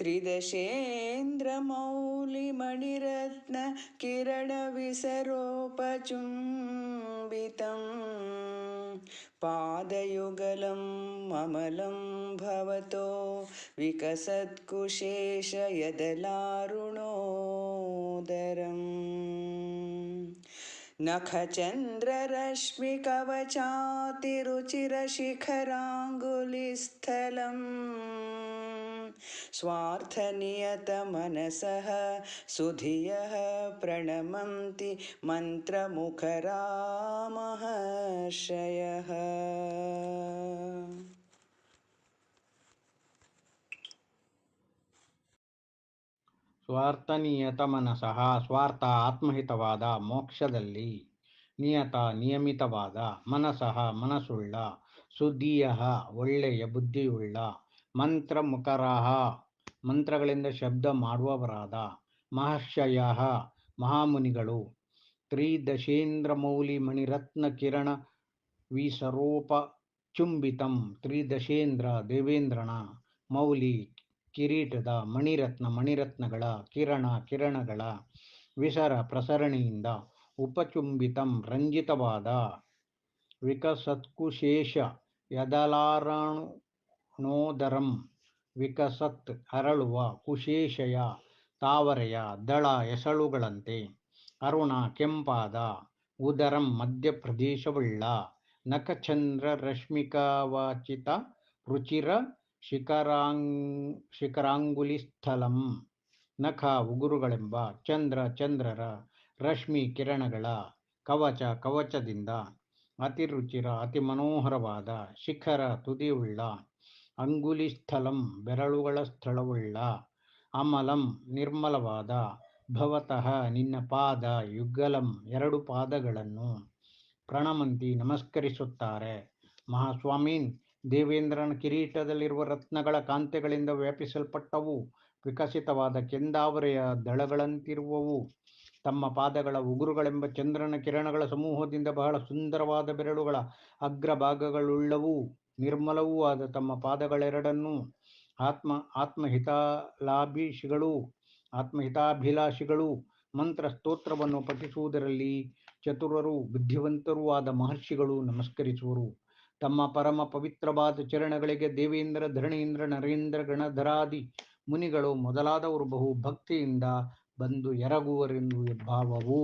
त्रिदशेन्द्रमौलिमणिरत्नकिरणविसरोपचुम्बितम् पादयुगलं ममलं भवतो विकसत्कुशेषयदलारुणोदरम्। नखचन्द्ररश्मिकवचातिरुचिरशिखराङ्गुलिस्थलम्। स्वार्थनियतमनसः सुधियः प्रणमन्ति मन्त्रमुखरामहर्षयः ಸ್ವಾರ್ಥ ನಿಯತ ಮನಸಃ ಸ್ವಾರ್ಥ ಆತ್ಮಹಿತವಾದ ಮೋಕ್ಷದಲ್ಲಿ ನಿಯತ ನಿಯಮಿತವಾದ ಮನಸಃ ಮನಸ್ಸುಳ್ಳ ಸುಧೀಯ ಒಳ್ಳೆಯ ಬುದ್ಧಿಯುಳ್ಳ ಮಂತ್ರ ಮುಖರಹ ಮಂತ್ರಗಳಿಂದ ಶಬ್ದ ಮಾಡುವವರಾದ ಮಹರ್ಷಯ ಮಹಾಮುನಿಗಳು. ತ್ರಿದಶೇಂದ್ರ ಮೌಲಿ ಮಣಿರತ್ನ ಕಿರಣ ವಿಸರೋಪ ಚುಂಬಿತಂ ತ್ರಿದಶೇಂದ್ರ ದೇವೇಂದ್ರನ ಮೌಲಿ ಕಿರೀಟದ ಮಣಿರತ್ನ ಮಣಿರತ್ನಗಳ ಕಿರಣ ಕಿರಣಗಳ ವಿಸರ ಪ್ರಸರಣೆಯಿಂದ ಉಪಚುಂಬಿತಂ ರಂಜಿತವಾದ ವಿಕಸತ್ಕುಶೇಷ ಯದಲಾರಣೋದರಂ ವಿಕಸತ್ ಅರಳುವ ಕುಶೇಷಯ ತಾವರೆಯ ದಳ ಎಸಳುಗಳಂತೆ ಅರುಣ ಕೆಂಪಾದ ಉದರಂ ಮಧ್ಯಪ್ರದೇಶವುಳ್ಳ ನಖಚಂದ್ರ ರಶ್ಮಿಕವಾಚಿತ ರುಚಿರ ಶಿಖರಾಂಗ್ ಶಿಖರಾಂಗುಲಿಸ್ಥಲಂ ನಖ ಉಗುರುಗಳೆಂಬ ಚಂದ್ರ ಚಂದ್ರರ ರಶ್ಮಿ ಕಿರಣಗಳ ಕವಚ ಕವಚದಿಂದ ಅತಿರುಚಿರ ಅತಿ ಮನೋಹರವಾದ ಶಿಖರ ತುದಿಯುಳ್ಳ ಅಂಗುಲಿಸ್ಥಲಂ ಬೆರಳುಗಳ ಸ್ಥಳವುಳ್ಳ ಅಮಲಂ ನಿರ್ಮಲವಾದ ಭವತಃ ನಿನ್ನ ಪಾದ ಯುಗ್ಗಲಂ ಎರಡು ಪಾದಗಳನ್ನು ಪ್ರಣಮಂತಿ ನಮಸ್ಕರಿಸುತ್ತಾರೆ. ಮಹಾಸ್ವಾಮೀನ್ ದೇವೇಂದ್ರನ ಕಿರೀಟದಲ್ಲಿರುವ ರತ್ನಗಳ ಕಾಂತೆಗಳಿಂದ ವ್ಯಾಪಿಸಲ್ಪಟ್ಟವು, ವಿಕಸಿತವಾದ ಕೆಂದಾವರೆಯ ದಳಗಳಂತಿರುವವು. ತಮ್ಮ ಪಾದಗಳ ಉಗುರುಗಳೆಂಬ ಚಂದ್ರನ ಕಿರಣಗಳ ಸಮೂಹದಿಂದ ಬಹಳ ಸುಂದರವಾದ ಬೆರಳುಗಳ ಅಗ್ರಭಾಗಗಳುಳ್ಳವು. ನಿರ್ಮಲವೂ ಆದ ತಮ್ಮ ಪಾದಗಳೆರಡನ್ನೂ ಆತ್ಮ, ಆತ್ಮಹಿತಾಲಾಭಿಷಿಗಳು, ಆತ್ಮಹಿತಾಭಿಲಾಷಿಗಳು ಮಂತ್ರ ಸ್ತೋತ್ರವನ್ನು ಪಠಿಸುವುದರಲ್ಲಿ ಚತುರರು, ಬುದ್ಧಿವಂತರೂ ಆದ ಮಹರ್ಷಿಗಳು ನಮಸ್ಕರಿಸುವರು. ತಮ್ಮ ಪರಮ ಪವಿತ್ರವಾದ ಚರಣಗಳಿಗೆ ದೇವೇಂದ್ರ ಧರಣೀಂದ್ರ ನರೇಂದ್ರ, ಗಣಧರಾದಿ ಮುನಿಗಳು ಮೊದಲಾದವರು ಬಹು ಭಕ್ತಿಯಿಂದ ಬಂದು ಎರಗುವರೆಂದು ಭಾವವು